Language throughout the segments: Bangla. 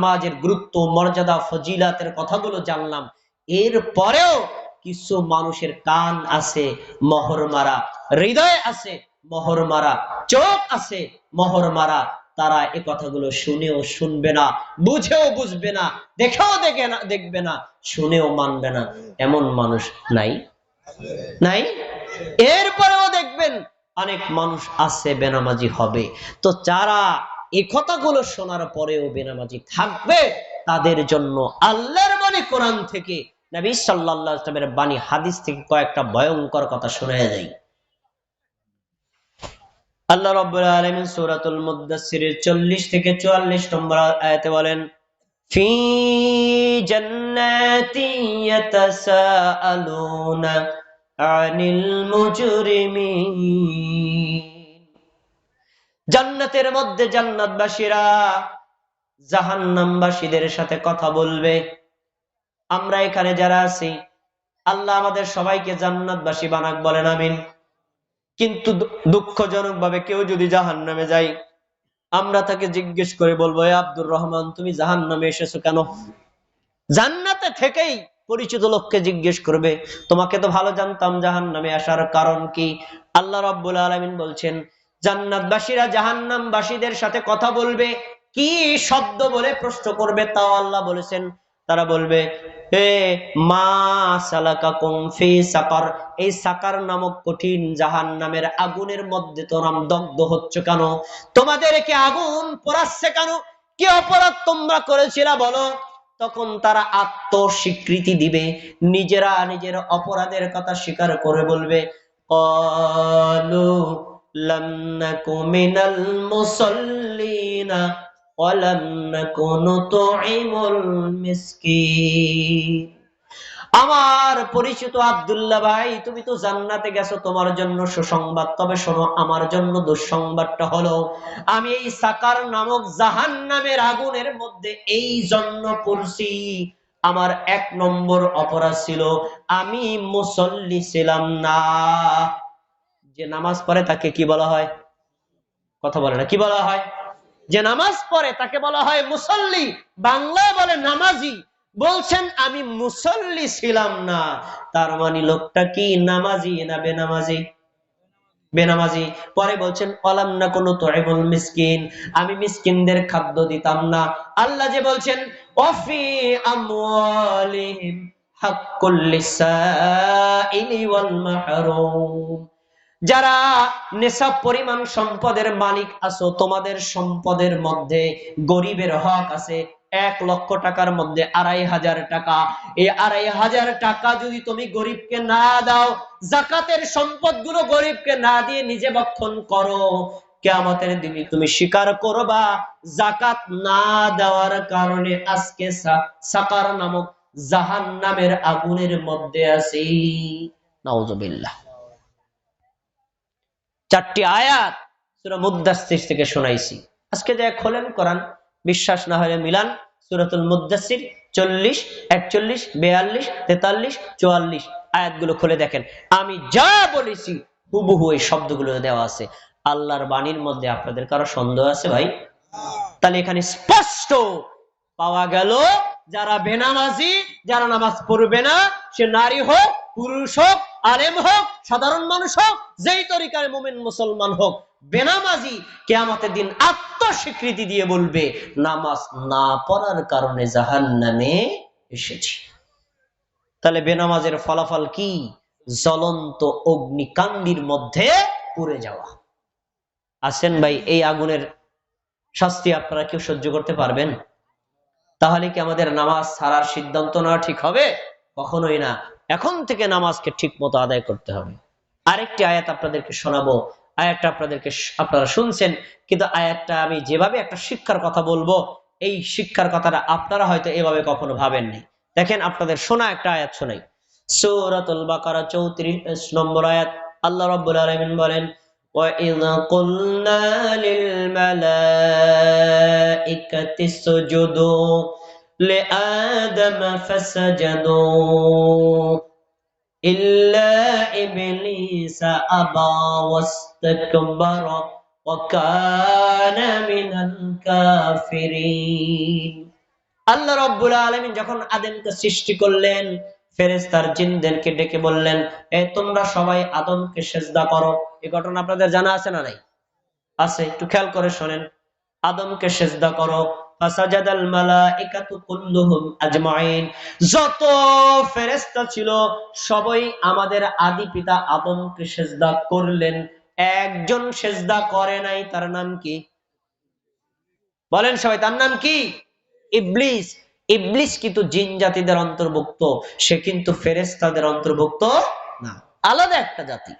সমাজের গুরুত্ব, মর্যাদা, ফজিলাতের কথাগুলো জানলাম। এর পরেও কিছু মানুষের কান আছে, মহর মারা, হৃদয় আছে, মহর মারা, চোখ আছে, মহর মারা। তারা এ কথাগুলো শুনেও শুনবে না, বুঝেও বুঝবে না, দেখেও দেখে না, দেখবে না, শুনেও মানবে না। এমন মানুষ নাই? নাই? এরপরেও দেখবেন, অনেক মানুষ আছে, বেনামাজি হবে। তো যারা এই কথাগুলো শোনার পরেও বেনামাজি থাকবে। তাদের জন্য আল্লাহর বাণী কোরআন থেকে, নবী সাল্লাল্লাহু আলাইহি ওয়াসাল্লামের বাণী, হাদিস থেকে কয়েকটা ভয়ঙ্কর কথা শোনা যায়। আল্লাহ রাব্বুল আলামিন সূরাতুল মুদ্দাসসিরের 40 থেকে 44 নম্বর আয়াতে বলেন, ফি জান্নাতি ইয়াতাসাআলুনা আনিল মুজরিমিন। জান্নাতের মধ্যে জান্নাতবাসীরা জাহান্নামবাসীদের সাথে কথা বলবে। আমরা এখানে যারা আছি, আল্লাহ আমাদের সবাইকে জান্নাতবাসী বানাক বলেন, আমিন। কিন্তু দুঃখজনক ভাবে কেউ যদি জাহান নামে যায়, আমরা তাকে জিজ্ঞেস করে বলব আব্দুর রহমান, তুমি জাহান নামে এসেছ কেন? জান্নাতে থেকেই পরিচিত লোককে জিজ্ঞেস করবে, তোমাকে তো ভালো জানতাম জাহান নামে আসার কারণ কি? আল্লাহ রব্বুল আলমিন বলছেন জান্নাতবাসীরা সাথে কথা বলবে, কি শব্দ বলে প্রশ্ন করবে তাও আল্লাহ বলেছেন। তারা বলবে এই সাকার নামক কঠিন জাহান্নামের আগুনের মধ্যে তোমরা দগ্ধ হচ্ছ কেন? তোমাদেরকে আগুন পড়াচ্ছে কেন? কি অপরাধ তোমরা করেছিলা বলো? তখন তারা আত্মস্বীকৃতি দিবে, নিজেরা নিজের অপরাধের কথা স্বীকার করে বলবে, কলু لم نك من المصلين ولم نك نطعم المسكين আমার পরিচিত আব্দুল্লাহ ভাই তুমি তো জান্নাতে গেছো তোমার জন্য সুসংবাদ তবে শোনো আমার জন্য দুঃসংবাদটা হলো আমি এই সাকার নামক জাহান নামের আগুনের মধ্যে এই জন্য পড়ছি আমার এক নম্বর অপরাধ ছিল আমি মুসল্লি ছিলাম না যে নামাজ পড়ে তাকে কি বলা হয়? কথা বলে না, কি বলা হয়? যে নামাজ পড়ে তাকে বলা হয় মুসল্লি। বাংলায় বলে নামাজি। বলছেন, আমি মুসল্লি ছিলাম না। তার মানে লোকটা কি নামাজি না বেনামাজি? বেনামাজি। পরে বলছেন অলাম না কোনো তোয়েবুল মিসকিন। আমি মিসকিনদের খাদ্য দিতাম না। আল্লাহ যে বলছেন অফি আমওয়ালিহিম হাক্কুল লিসাইলি ওয়াল মাহরুম। যারা নেশাব পরিমাণ সম্পদের মালিক আছো, তোমাদের সম্পদের মধ্যে গরিবের হক আছে। এক লক্ষ টাকার মধ্যে আড়াই হাজার টাকা। এই আড়াই হাজার টাকা যদি তুমি গরিবকে না দাও, জাকাতের সম্পদগুলো গরিবকে না দিয়ে নিজে বক্ষণ করো। কেয়ামতের দিনে তুমি স্বীকার করবা, জাকাত না দেওয়ার কারণে আজকে সাকার নামক জাহান নামের আগুনের মধ্যে আছি। নাউজুবিল্লাহ। চারটি আয়াত সুরা মুদাসির থেকে শোনাইছি। আজকে যা খোলেন কোরআন, বিশ্বাস না হলে মিলান, সুরাতুল মুদাসির চল্লিশ, একচল্লিশ, বেয়াল্লিশ, তেতাল্লিশ, চুয়াল্লিশ আয়াতগুলো খুলে দেখেন। আমি যা বলেছি, হুবহু এই শব্দগুলো দেওয়া আছে। আল্লাহর বাণীর মধ্যে আপনাদের কারও সন্দেহ আছে ভাই? তাহলে এখানে স্পষ্ট পাওয়া গেল, যারা বেনামাজি, যারা নামাজ পড়বে না, সে নারী হোক, পুরুষ হোক আলেম হোক, সাধারণ মানুষ হোক, যেই তরিকার মোমেন মুসলমান হোক, বেনামাজি কেয়ামতের দিন আত্মস্বীকৃতি দিয়ে বলবে, নামাজ না পড়ার কারণে জাহান নামে এসেছি। তাহলে বেনামাজের ফলাফল কি? জ্বলন্ত অগ্নিকান্ডির মধ্যে পুড়ে যাওয়া। আসেন ভাই, এই আগুনের শাস্তি আপনারা কেউ সহ্য করতে পারবেন? তাহলে কি আমাদের নামাজ ছাড়ার সিদ্ধান্ত নেওয়া ঠিক হবে? কখনোই না। এখন থেকে নামাজকে ঠিক মতো আদায় করতে হবে আরেকটি আয়াত আপনাদেরকে শোনাবো আয়াতটা আপনাদেরকে আপনারা শুনছেন কিন্তু আয়াতটা আমি যেভাবে একটা শিক্ষার কথা বলবো এই শিক্ষার কথাটা আপনারা হয়তো এভাবে কখনো ভাবেননি দেখেন আপনাদের শোনা একটা আয়াত শোনাই সৌরাতুল বাকারা চৌত্রিশ নম্বর আয়াত আল্লাহ রব্বুল আলমিন বলেন وَإِذْ قُلْنَا لِلْمَلَائِكَةِ اسْجُدُوا لآدم فسجدوا إلا إبليس أبى واستكبر وكان من الكافرين আল্লাহ রব্বুল আলমিন যখন আদমকে সৃষ্টি করলেন ফেরেস্তার জিনদেরকে ডেকে বললেন এ তোমরা সবাই আদমকে সেজদা করো এই ঘটনা আপনাদের জানা আছে না নাই আছে একটু খেয়াল করে শোনেন আদমকে সেজদা করো ফাসাজাদাল মালাইকাতু কুল্লুহুম আজমাইন। যত ফেরেশতা ছিল, সবাই আমাদের আদি পিতা আদমকে করলেন। একজন সেজদা করে নাই, তার নাম কি? বলেন সবাই, তার নাম কি? ইবলিস। ইবলিস কিন্তু জিন জাতিদের অন্তর্ভুক্ত, সে কিন্তু ফেরেস্তাদের অন্তর্ভুক্ত না। আলাদা একটা জাতি।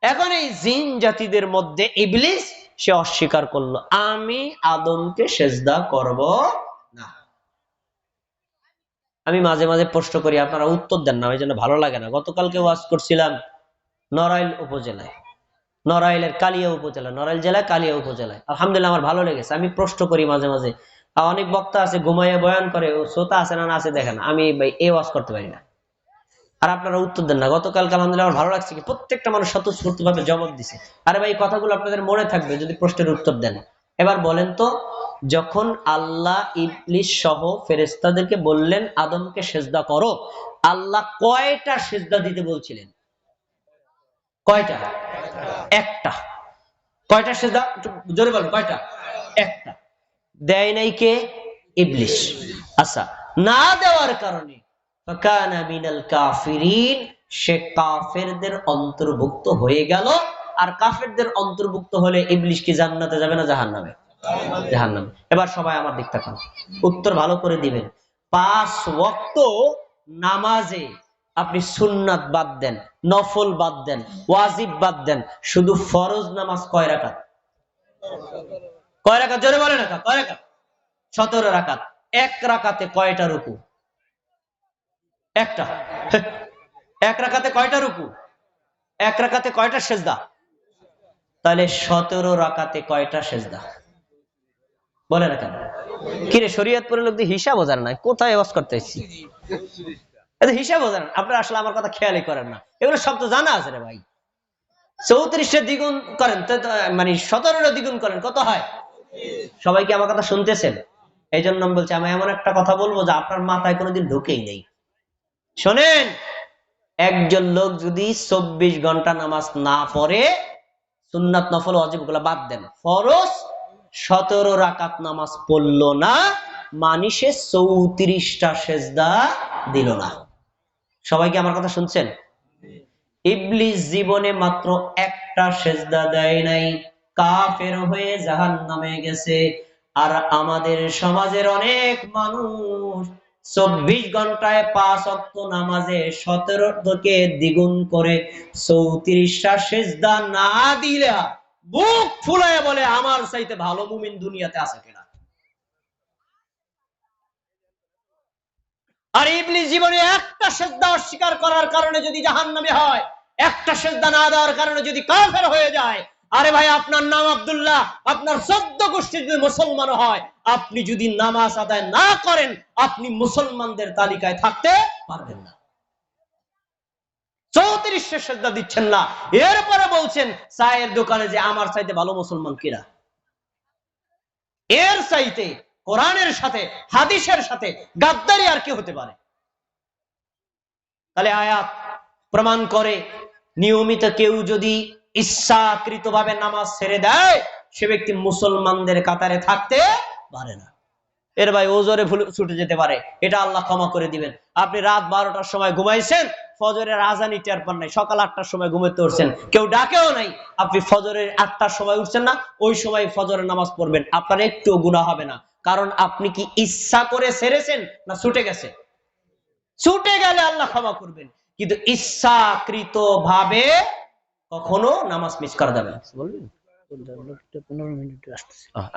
এখন এই জিন জাতিদের মধ্যে ইবলিস সে অস্বীকার করল। আমি আদমকে সেজদা করব না। আমি মাঝে মাঝে প্রশ্ন করি, আপনারা উত্তর দেন না ওই জন্য ভালো লাগে না। গতকালকে ওয়াজ করছিলাম নড়াইল উপজেলায়। নড়াইলের কালিয়া উপজেলা নড়াইল জেলায় কালিয়া উপজেলায়। আলহামদুলিল্লাহ আমার ভালো লেগেছে, আমি প্রশ্ন করি মাঝে মাঝে। অনেক বক্তা আছে, ঘুমাইয়া বয়ান করে শ্রোতা আছে না আছে দেখেন, আমি এ ওয়াজ করতে পারি না। আর আপনারা উত্তর দেন না। গতকালকে আলহামদুলিল্লাহ আমার ভালো লাগছে কি, প্রত্যেকটা মানুষ স্বতঃস্ফূর্ত ভাবে জবাব দিছে। আরে ভাই কথাগুলো আপনাদের মনে থাকবে যদি প্রশ্নের উত্তর দেন। এবার বলেন তো, যখন আল্লাহ ইবলিস সহ ফেরেস্তাদেরকে বললেন, আদমকে সেজদা করো, আল্লাহ কয়টা সেজদা দিতে বলছিলেন? কয়টা? একটা। কয়টা সেজদা? জোরে বলেন, কয়টা? একটা। দেয় নাই কে? ইবলিস। আচ্ছা না দেওয়ার কারণে সে কাফেরদের অন্তর্ভুক্ত হয়ে গেল। আর কাফেরদের অন্তর্ভুক্ত হলে ইবলিস কি জান্নাতে যাবে না জাহান্নামে? জাহান্নামে। এবার সবাই আমার দিক তাকান উত্তর ভালো করে দিবেন। পাঁচ ওয়াক্ত নামাজে আপনি সুন্নাত বাদ দেন, নফল বাদ দেন, ওয়াজিব বাদ দেন, শুধু ফরজ নামাজ কয় রাকাত? কয় রাকাত? জোরে বলে না কয় রাকাত? সতেরো রাকাত। এক রাকাতে কয়টা রুকু? একটা। এক রাখাতে কয়টা রুকু? এক রাখাতে কয়টা সেজদা? তাহলে সতেরো রাকাতে কয়টা সেজদা? বলে না কেন? কিরে শরীয়তপুরের লোক হিসাব বোঝার নাই কোথায় ওয়াজ করতে এসেছি? হিসাব বোঝান আপনারা আসলে আমার কথা খেয়ালই করেন না। এগুলো সব তো জানা আছে রে ভাই। চৌত্রিশে দ্বিগুণ করেন মানে সতেরোটা দ্বিগুণ করেন, কত হয়? সবাই কি আমার কথা শুনতেছেন? এই জন্য বলছি, আমি এমন একটা কথা বলব যে আপনার মাথায় কোনোদিন ঢুকেই নেই। শোনেন, একজন লোক যদি চব্বিশ ঘণ্টা নামাজ না পড়ে, সুন্নাত নফল অজিবগুলা বাদ দেন। ফরজ সতেরো রাকাত নামাজ পড়ল না মানিসে চৌত্রিশটা সেজদা দিল না। সবাই কি আমার কথা শুনছেন? ইবলিস জীবনে মাত্র একটা সেজদা দেয় নাই, কাফের হয়ে জাহান নামে গেছে, আর আমাদের সমাজের অনেক মানুষ চব্বিশ ঘন্টায় পাঁচ অক্ট নামাজে সতেরো থেকে দ্বিগুণ করে চৌত্রিশটা সেজদা না দিলে বুক ফুলায় বলে আমার চাইতে ভালো মুমিন দুনিয়াতে আছে কিনা? আর ইবলিস জীবনে একটা সেজদা অস্বীকার করার কারণে যদি জাহান্নামে হয়, একটা সেজদা না দেওয়ার কারণে যদি কাফের হয়ে যায় আরে ভাই, আপনার নাম আব্দুল্লাহ, আপনার চোদ্দ গোষ্ঠী যদি মুসলমান হয়, আপনি যদি নামাজ আদায় না করেন, আপনি মুসলমানদের তালিকায় থাকতে পারবেন না। চৌত্রিশে শ্রদ্ধা দিচ্ছেন না। এরপরে বলছেন, চায়ের দোকানে যে আমার চাইতে ভালো মুসলমান কিরা? এর চাইতে কোরআনের সাথে, হাদিসের সাথে গাদ্দারি আর কি হতে পারে? তাহলে আয়াত প্রমাণ করে, নিয়মিত কেউ যদি ইচ্ছাকৃত ভাবে নামাজ ছেড়ে দেয়, সে ব্যক্তি মুসলমানদের কাতারে থাকতে পারে না। এর ভাই ওজরে ভুল ছুটে যেতে পারে, এটা আল্লাহ ক্ষমা করে দিবেন। আপনি রাত বারোটার সময় ঘুমাইছেন, ফজরের আজানি টের পান নাই, সকাল আটটার সময় ঘুমাতে উঠছেন, কেউ ডাকেও নাই, আপনি ফজরের আটটার সময় উঠছেন না, ওই সময় ফজরের নামাজ পড়বেন, আপনার একটু গুণা হবে না। কারণ আপনি কি ইচ্ছা করে সেরেছেন না ছুটে গেছে? ছুটে গেলে আল্লাহ ক্ষমা করবেন, কিন্তু ইচ্ছাকৃত ভাবে কখনো নামাজ মিস করা যাবে বলবেন পনেরো মিনিট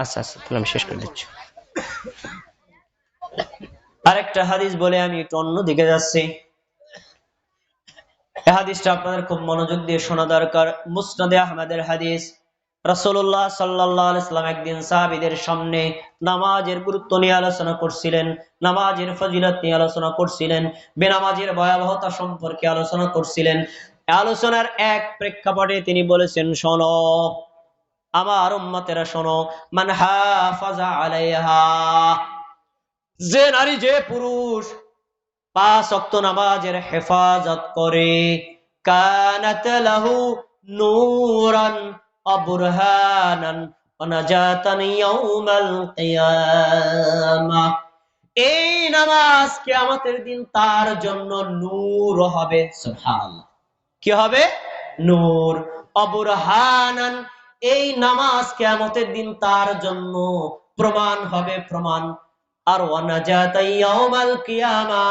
আচ্ছা আচ্ছা তাহলে আমি শেষ করে দিচ্ছি। আরেকটা হাদিস বলে আমি একটু অন্য দিকে যাচ্ছি। হাদিসটা আপনাদের খুব মনোযোগ দিয়ে শোনা দরকার। মুসনাদে আহমেদের হাদিস। রাসূলুল্লাহ সাল্লাল্লাহু আলাইহি সাল্লাম একদিন সাহাবীদের সামনে নামাজের গুরুত্ব নিয়ে আলোচনা করছিলেন নামাজের ফজিলত নিয়ে আলোচনা করছিলেন বেনামাজের ভয়াবহতা সম্পর্কে আলোচনা করছিলেন। আলোচনার এক প্রেক্ষাপটে তিনি বলেছেন, শোনো, আমার উম্মতেরা শোনো, মান হাফাজা আলাইহা, যে নারী, যে পুরুষ পাঁচ অক্ত নামাজের হেফাজত করে, কানাত লাহু নূরান অবুরহানান অনাজাতান ইয়াউমাল কিয়ামাহ এই নামাজ কিয়ামতের দিন তার জন্য নূর হবে, সুবহানাল্লাহ। কি হবে? নূর। অবুরহানান, এই নামাজ কিয়ামতের দিন তার জন্য প্রমাণ হবে, প্রমাণ। আর ওয়ানাজাতাইয়াউমাল কিয়ামা,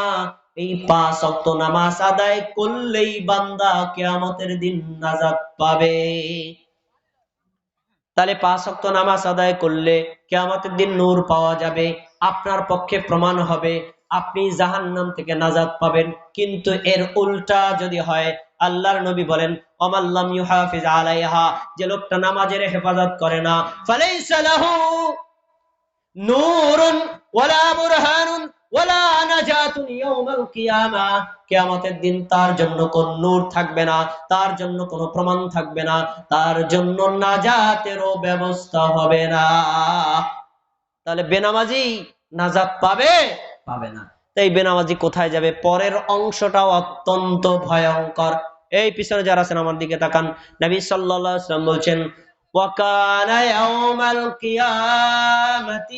এই পাঁচ ওয়াক্ত নামাজ আদায় করলেই বান্দা কিয়ামতের দিন নাজাত পাবে। তাহলে পাঁচ ওয়াক্ত নামাজ আদায় করলে কিয়ামতের দিন নূর পাওয়া যাবে, আপনার পক্ষে প্রমাণ হবে, আপনি জাহান্নাম থেকে নাজাত পাবেন। কিন্তু এর উল্টা যদি হয় আল্লাহর নবী বলেন অমাল্লাম ইউহাফিজ আলাইহা যে লোকটা নামাজের হেফাজত করে না। ফালাইসা লাহু নূরুন ওয়ালা বুরহানুন ওয়ালা নাজাতুন ইয়াউমাল কিয়ামা। কিয়ামতের দিন তার জন্য কোন নূর থাকবে না, তার জন্য কোনো প্রমাণ থাকবে না, তার জন্য নাজাতেরও ব্যবস্থা হবে না। তাহলে বেনামাজি নাজাত পাবে? পাবে না। তাই বেনামাজি কোথায় যাবে? পরের অংশটাও অত্যন্ত ভয়ঙ্কর। এই পিছনে যারা আছেন আমার দিকে তাকান নবী সাল্লাল্লাহু আলাইহি ওয়াসাল্লাম বলছেন وكان يوم القيامة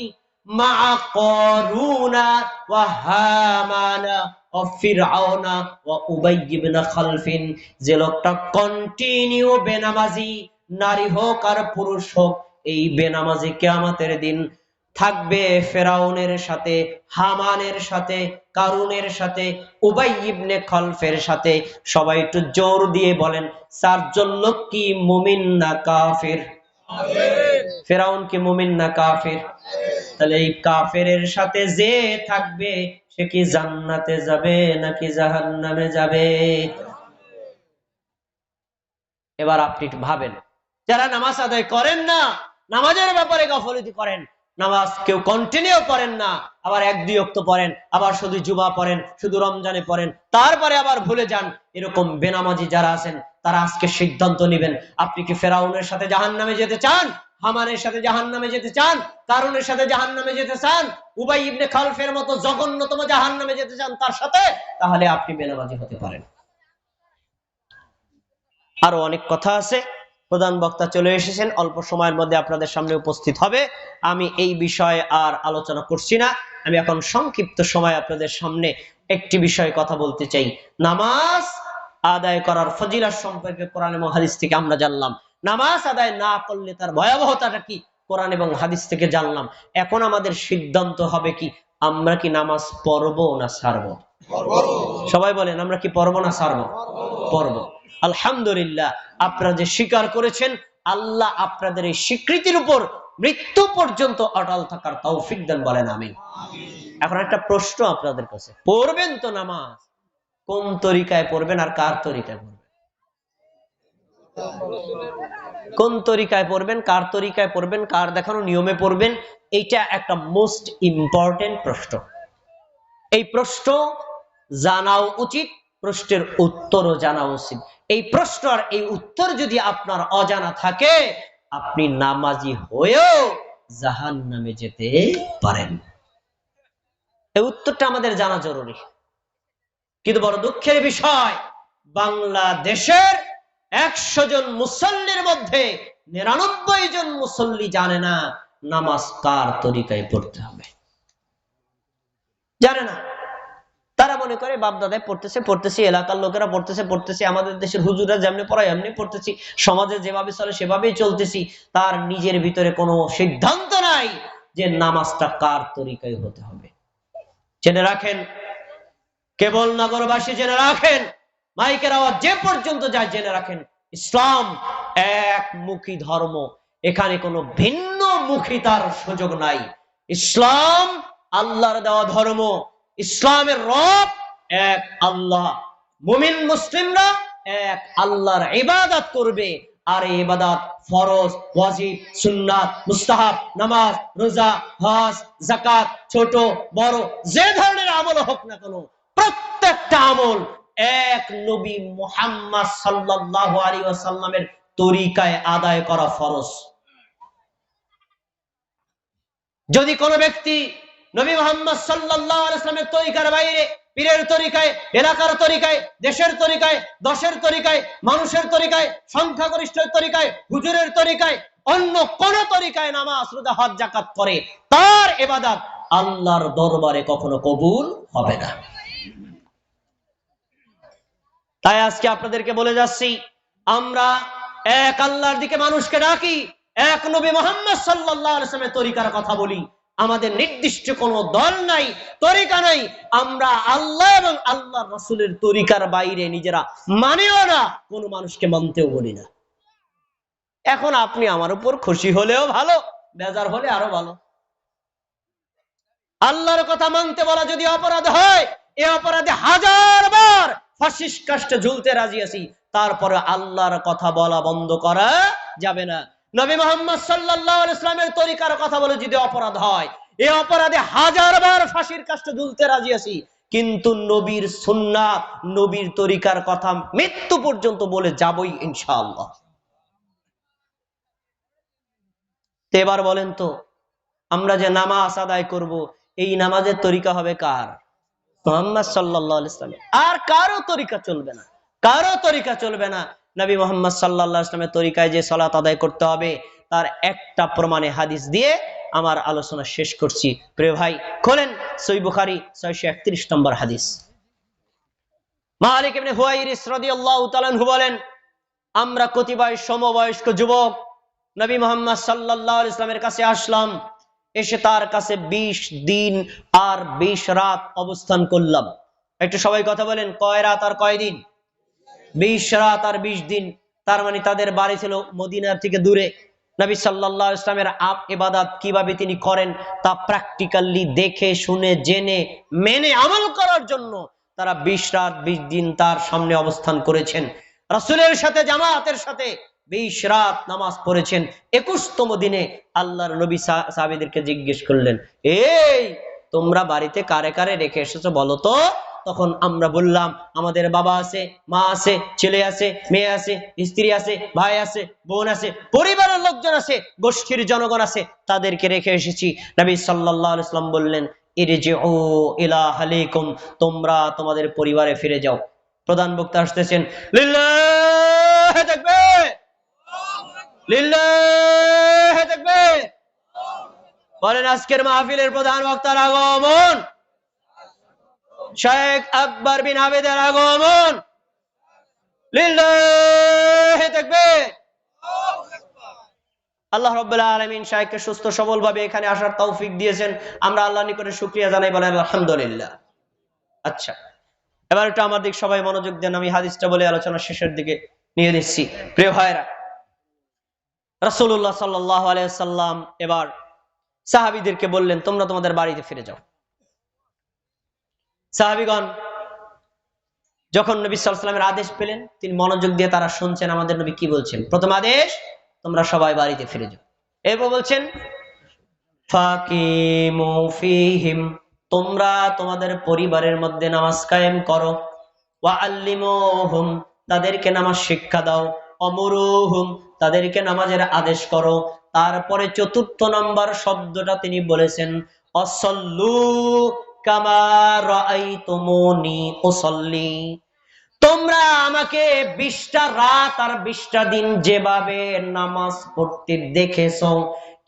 مع قارون وهامان وفرعون وأبي بن خلف যে লোকটা কন্টিনিউ বেনামাজি নারী হোক আর পুরুষ হোক এই বেনামাজি কিয়ামতের দিন থাকবে ফেরাউনের সাথে, হামানের সাথে, কারুনের সাথে, উবাই ইবনে খলফের সাথে। সবাই একটু জোর দিয়ে বলেন চারজন লোক কি মুমিন না কাফের? ফেরাউন কি মুমিন না কাফের? তাহলে এই কাফের সাথে যে থাকবে, সে কি জান্নাতে যাবে নাকি জাহান্নামে যাবে? এবার আপনি ভাবেন, যারা নামাজ আদায় করেন না, নামাজের ব্যাপারে গফলতি করেন নামাজ কেউ কন্টিনিউ করেন না, আবার এক দুই অক্ত পড়েন, আবার শুধু জুবা পড়েন, শুধু রমজানে পড়েন, তারপরে আবার ভুলে যান। এরকম বেনামাজি যারা আছেন, তারা আজকে সিদ্ধান্ত নেবেন, আপনি কি ফেরাউনের সাথে জাহান নামে যেতে চান? হামানের সাথে জাহান নামে যেতে চান? কারুনের সাথে জাহান নামে যেতে চান? উবাই ইবনে খালফের মতো জঘন্যতম জাহান নামে যেতে চান তার সাথে? তাহলে আপনি বেনামাজি হতে পারেন। আরও অনেক কথা আছে। প্রধান বক্তা চলে এসেছেন। অল্প সময়ের মধ্যে আপনাদের সামনে উপস্থিত হবে। আমি এই বিষয়ে আর আলোচনা করছি না। আমি এখন সংক্ষিপ্ত সময় আপনাদের সামনে একটি বিষয়ে কথা বলতে চাই। নামাজ আদায় করার ফজিলার সম্পর্কে কোরআন এবং হাদিস থেকে আমরা জানলাম। নামাজ আদায় না করলে তার ভয়াবহতাটা কি? কোরআন এবং হাদিস থেকে জানলাম। এখন আমাদের সিদ্ধান্ত হবে কি আমরা কি নামাজ পড়ব না ছাড়বো? সবাই বলেন আমরা কি পড়ব না ছাড়বো? পড়ব। আলহামদুলিল্লাহ আপনারা যে স্বীকার করেছেন আল্লাহ আপনাদের এই স্বীকৃতির উপর মৃত্যু পর্যন্ত অটল থাকার তৌফিক দেন বলেন আমি এখন একটা প্রশ্ন আপনাদের কাছে পড়বেন তো নামাজ? কোন তরিকায় পড়বেন আর কার তরিকায় পড়বেন? কোন তরিকায় পড়বেন কার তরিকায় পড়বেন কার দেখানো নিয়মে পড়বেন এইটা একটা মোস্ট ইম্পর্টেন্ট প্রশ্ন। এই প্রশ্ন জানাও উচিত প্রশ্নের উত্তরও জানা উচিত। এই প্রশ্ন আর এই উত্তর যদি আপনার অজানা থাকে, আপনি নামাজি হয়েও জাহান নামে যেতে পারেন। এই উত্তরটা আমাদের জানা জরুরি। কিন্তু বড় দুঃখের বিষয়, বাংলাদেশের একশো জন মুসল্লির মধ্যে নিরানব্বই জন মুসল্লি জানে না নামাজ কার তরিকায় পড়তে হবে। জানে না। মনে করে বাপ দাদায় পড়তেছে, পড়তেছি, এলাকার লোকেরা পড়তেছে, পড়তেছি, আমাদের দেশের হুজুরা যেমনি পড়ায়, এমনি পড়তেছি, সমাজে যেভাবে চলে, সেভাবেই চলতেছি। তার নিজের ভিতরে কোনো সিদ্ধান্ত নাই যে নামাজটা কার তরিকায় হতে হবে। জেনে রাখেন, কেবল নগরবাসী জেনে রাখেন, মাইকের আওয়াজ যে পর্যন্ত যায় জেনে রাখেন, ইসলাম একমুখী ধর্ম, এখানে কোনো ভিন্ন মুখিতার সুযোগ নাই। ইসলাম আল্লাহর দেওয়া ধর্ম ইসলামের রব এক আল্লাহ। মুমিন, মুসলিমরা এক আল্লাহর ইবাদত করবে। আর ইবাদত ফরজ, ওয়াজিব, সুন্নাত, মুস্তাহাব, নামাজ, রোজা, হজ জাকাত ছোট, বড়, যে ধরনের আমল হোক না কেন, প্রত্যেকটা আমল এক নবী মুহাম্মদ সাল্লাল্লাহু আলাইহি ওয়াসাল্লামের তরিকায় আদায় করা ফরজ। যদি কোনো ব্যক্তি নবী মোহাম্মদ আলাইহি তরিকার বাইরে, পীরের তরিকায়, এলাকার তরিকায়, দেশের তরিকায়, দশের তরিকায়, মানুষের তরিকায়, সংখ্যাগরিষ্ঠের তরিকায়, হুজুরের তরিকায়, অন্য কোন তরিকায় নামাজ, রোজা, হজ জাকাত করে, তার এবাদাত আল্লাহর দরবারে কখনো কবুল হবে না। তাই আজকে আপনাদেরকে বলে যাচ্ছি, আমরা এক আল্লাহর দিকে মানুষকে ডাকি, এক নবী মোহাম্মদ সাল্লামের তরিকার কথা বলি। আমাদের নির্দিষ্ট কোনো দল নাই, তরিকা নাই। আমরা আল্লাহ এবং আল্লাহ রসুলের তরিকার বাইরে নিজেরা মানেও না, কোন মানুষকে মানতেও বলি না। এখন আপনি আমার উপর খুশি হলেও ভালো, বেজার হলে আরও ভালো। আল্লাহর কথা মানতে বলা যদি অপরাধ হয়, এ অপরাধে হাজার বার ফাঁসিস কাষ্টে ঝুলতে রাজি আছি। তারপরে আল্লাহর কথা বলা বন্ধ করা যাবে না। নবী মোহাম্মদ সাল্লাহ ইসলামের তরিকার কথা বলে যদি অপরাধ হয়, এ অপরাধে হাজার বার ফাঁসির কাষ্টে ঝুলতে রাজি আছি। কিন্তু নবীর সুন্না, নবীর তরিকার কথা মৃত্যু পর্যন্ত বলে যাবই ইনশাআল্লাহ। এবার বলেন তো, আমরা যে নামাজ আদায় করব, এই নামাজের তরিকা হবে কার? মোহাম্মদ সাল্লাহ ইসলামের আর কারও তরিকা চলবে না, কারও তরিকা চলবে না। নবী মোহাম্মদ সাল্লাহ ইসলামের তরিকায় যে সলাত আদায় করতে হবে, তার একটা প্রমাণে হাদিস দিয়ে আমার আলোচনা শেষ করছি। প্রিয় ভাই, খোলেন সই বুখারি, ছয়শো একত্রিশ নম্বর হাদিস। মালিক বলেন, আমরা কতিপয় সমবয়স্ক যুবক নবী মোহাম্মদ সাল্লাল্লাহু ইসলামের কাছে আসলাম, এসে তার কাছে ২০ দিন আর ২০ রাত অবস্থান করলাম। একটু সবাই কথা বলেন, কয় রাত আর কয় দিন? ২০ রাত আর ২০ দিন, তার মানে তাদের বাড়ি ছিল মদিনার থেকে দূরে। নবী আলাইহি ইসলামের আপ ইবাদত কীভাবে তিনি করেন, তা প্র্যাকটিক্যালি দেখে, শুনে, জেনে, মেনে আমল করার জন্য তারা ২০ রাত ২০ দিন তার সামনে অবস্থান করেছেন। রাসূলের সাথে, জামাতের সাথে বিশ রাত নামাজ পড়েছেন। একুশতম দিনে আল্লাহর নবী সাহাবীদেরকে জিজ্ঞেস করলেন, এই, তোমরা বাড়িতে কারে কারে রেখে এসেছ বলো তো? তখন আমরা বললাম, আমাদের বাবা আছে, মা আছে, ছেলে আছে, মেয়ে আছে, স্ত্রী আছে, ভাই আছে, বোন আছে, পরিবারের লোকজন আছে, গোষ্ঠীর জনগণ আছে, তাদেরকে রেখে এসেছি। নবী সাল্লাল্লাহু আলাইহি ওয়াসাল্লাম বললেন তোমরা তোমাদের পরিবারে ফিরে যাও। প্রধান বক্তা আসতেছেন তাকবীর বলেন, আজকের মাহফিলের প্রধান বক্তার আগমন। শেখ বিন হামিদের আগমন। আল্লাহ রাব্বুল আলামিন শাইখকে সুস্থ সবল ভাবে এখানে আসার তৌফিক দিয়েছেন। আমরা আল্লাহর নিকটে শুকরিয়া জানাই বলেন আলহামদুলিল্লাহ। আচ্ছা এবার একটু আমার দিক সবাই মনোযোগ দেন, আমি হাদিসটা বলে আলোচনা শেষের দিকে নিয়ে নিচ্ছি। প্রিয় ভাইরা রাসূলুল্লাহ সাল্লাল্লাহু আলাইহি সাল্লাম এবার সাহাবীদেরকে বললেন, তোমরা তোমাদের বাড়িতে ফিরে যাও। সাহাবীগণ, যখন নবী সাল্লামের আদেশ পেলেন, তিনি মনোযোগ দিয়ে তারা শুনছেন আমাদের নবী কি বলছেন। প্রথম আদেশ, তোমরা সবাই বাড়িতে ফিরে যাও। এরপর বলছেন তোমরা তোমাদের পরিবারের মধ্যে নামাজ কায়েম করো। তাদেরকে নামাজ শিক্ষা দাও। অমরুহুম, তাদেরকে নামাজের আদেশ করো। তারপরে চতুর্থ নম্বর শব্দটা তিনি বলেছেন, অসল্লু তোমরা আমাকে বিশটা রাত আর বিশটা দিন যেভাবে নামাজ পড়তে দেখেছ,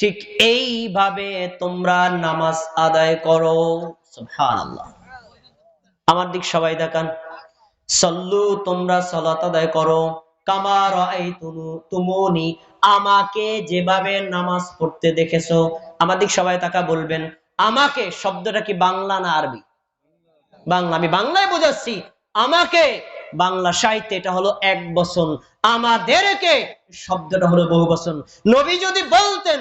ঠিক এইভাবে তোমরা নামাজ আদায় করো। আমার দিক সবাই দেখান। সল্লু, তোমরা সালাত আদায় করো। কামার তুমনি আমাকে যেভাবে নামাজ পড়তে দেখেছ, আমার দিক সবাই তাকা বলবেন। আমাকে শব্দটা কি বাংলা না আরবি? বাংলা, আমি বাংলায় বোঝাচ্ছি। আমাকে বাংলা সাহিত্যে এটা হলো এক বচন। আমাদেরকে শব্দটা হলো বহু বচন। নবী যদি বলতেন,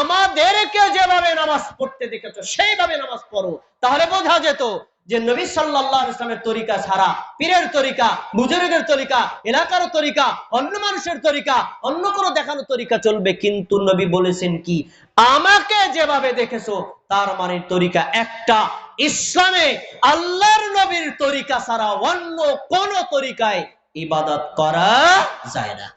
আমাদেরকে যেভাবে নামাজ পড়তে দেখেছ, সেইভাবে নামাজ পড়ো। তাহলে বোঝা যেত যে নবী আলাইহি ইসলামের তরিকা ছাড়া, পীরের তরিকা বুজুর্গের তরিকা এলাকার তরিকা, অন্য মানুষের তরিকা, অন্য কোনো দেখানো তরিকা চলবে। কিন্তু নবী বলেছেন কি, আমাকে যেভাবে দেখেছ তার মানে তরিকা একটা। ইসলামে আল্লাহর নবীর তরিকা ছাড়া অন্য কোন তরিকায় ইবাদত করা যায় না।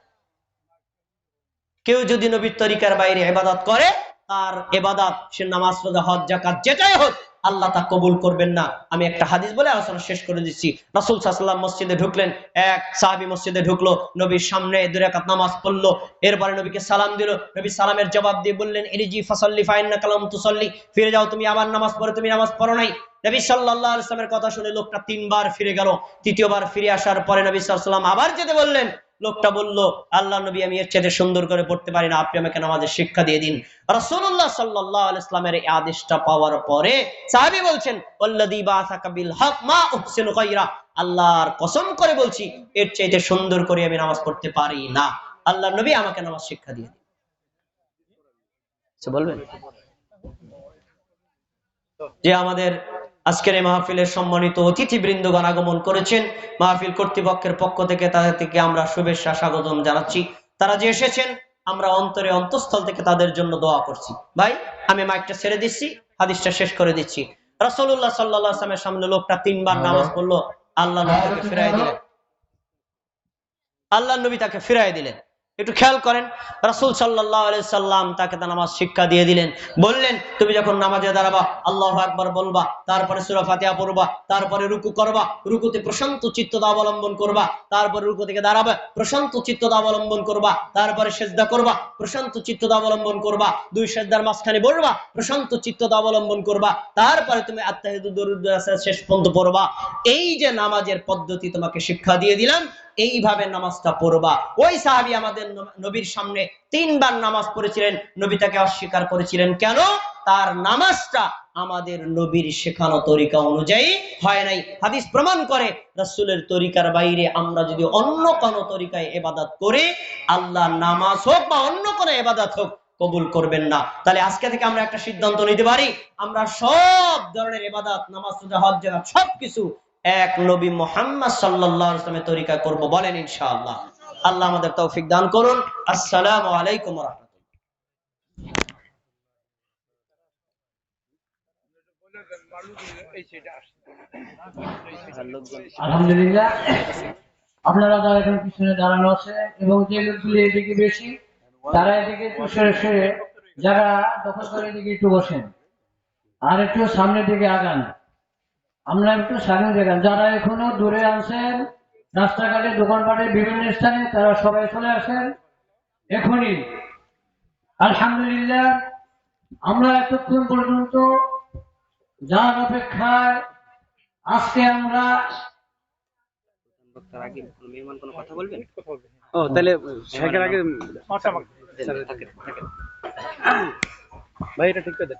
কেউ যদি নবীর তরিকার বাইরে ইবাদত করে, তার ইবাদত সে নামাজ রোজা, হজ জাকাত যেটাই হোক আল্লাহ তা কবুল করবেন না। আমি একটা হাদিস বলে আলোচনা শেষ করে দিচ্ছি। রাসুল সাল্লাম মসজিদে ঢুকলেন, এক সাহাবি মসজিদে ঢুকলো, নবীর সামনে দুরাকাত নামাজ পড়ল। এরপরে নবীকে সালাম দিল, নবী সালামের জবাব দিয়ে বললেন এরিজি ফাসাল্লি ফাইন্না কালাম তুসল্লি। ফিরে যাও, তুমি আবার নামাজ পড়ে, তুমি নামাজ পড়ো নাই। নবী সাল্লাল্লাহু আলাইহি সাল্লামের কথা শুনে লোকটা তিনবার ফিরে গেল। তৃতীয়বার ফিরে আসার পরে নবী সাল্লাম আবার যেতে বললেন লোকটা বলল, আল্লাহ নবী, আমি এর চাইতে সুন্দর করে পড়তে পারি না। আপনি আমাকে নামাজের শিক্ষা দিয়ে দিন। রাসূলুল্লাহ সাল্লাল্লাহু আলাইহি ইসলামের এই আদেশটা পাওয়ার পরে সাহাবী বলছেন আল্লাহর কসম করে বলছি, এর চাইতে সুন্দর করে আমি নামাজ পড়তে পারি না। আল্লাহ নবী আমাকে নামাজ শিক্ষা দিয়ে দিন। কিছু বলবেন? যে আমাদের আজকের এই মাহফিলের সম্মানিত অতিথি বৃন্দগণ আগমন করেছেন। মাহফিল কর্তৃপক্ষের পক্ষ থেকে তাদের থেকে আমরা শুভেচ্ছা স্বাগতম জানাচ্ছি। তারা যে এসেছেন আমরা অন্তরে অন্তঃস্থল থেকে তাদের জন্য দোয়া করছি। ভাই আমি মাইকটা ছেড়ে দিচ্ছি হাদিসটা শেষ করে দিচ্ছি। রাসূলুল্লাহ সাল্লাল্লাহু আলাইহি ওয়াসাল্লামের সামনে লোকটা তিনবার নামাজ পড়ল আল্লাহ নবী তাকে ফিরাই দিলেন। আল্লাহ নবী তাকে ফিরাই দিলেন। একটু খেয়াল করেন। রাসূল আলাইহি সাল্লাম তাকে তা নামাজ শিক্ষা দিয়ে দিলেন। বললেন, তুমি যখন নামাজে দাঁড়াবা, আল্লাহু আকবার বলবা, তারপরে সূরা ফাতিহা পড়বা, তারপরে রুকু করবা, রুকুতে প্রশান্ত চিত্ততা অবলম্বন করবা, তারপরে রুকু থেকে দাঁড়াবা, প্রশান্ত চিত্ততা অবলম্বন করবা, তারপরে সেজদা করবা, প্রশান্ত চিত্ততা অবলম্বন করবা, দুই সেজদার মাঝখানে বলবা, প্রশান্ত চিত্ততা অবলম্বন করবা, তারপরে তুমি আত্মাহিদু দরুদ শেষ পর্যন্ত পড়বা। এই যে নামাজের পদ্ধতি তোমাকে শিক্ষা দিয়ে দিলাম এইভাবে নামাজটা পড়বা। ওই সাহাবি আমাদের নবীর সামনে তিনবার নামাজ পড়েছিলেন, নবী তাকে অস্বীকার করেছিলেন। কেন? তার নামাজটা আমাদের নবীর শেখানো তরিকা অনুযায়ী হয় নাই। হাদিস প্রমাণ করে, রাসূলের তরিকার বাইরে আমরা যদি অন্য কোন তরিকায় এবাদত করি, আল্লাহ নামাজ হোক বা অন্য কোনো এবাদত হোক, কবুল করবেন না। তাহলে আজকে থেকে আমরা একটা সিদ্ধান্ত নিতে পারি, আমরা সব ধরনের এবাদত নামাজ হজ, জাকাত, সবকিছু এক নবী মোহাম্মদ আলাইহি তরিকা করব, বলেন ইনশাআল্লাহ। আল্লাহ আমাদের তৌফিক দান করুন। আসসালামু আলাইকুম আলহামদুলিল্লাহ। আপনারা যারা এখানে পিছনে দাঁড়ানো আছে এবং যে লোকগুলি এদিকে বেশি, তারা এদিকে একটু যারা দখল করে এদিকে একটু বসেন। আর একটু সামনের দিকে আগান। আমরা একটু সামনে দেখান যারা এখনও দূরে আছেন রাস্তাঘাটে দোকানপাটে বিভিন্ন স্থানে তারা সবাই চলে আসেন। এখনই। আলহামদুলিল্লাহ আমরা এতক্ষণ পর্যন্ত যার অপেক্ষায় আজকে আমরা বক্তার আগে কোনো মেহমান কোনো কথা বলবেন? ও তাহলে আগে দেন, থাকেন, থাকেন। ভাই এটা ঠিক করে দেন।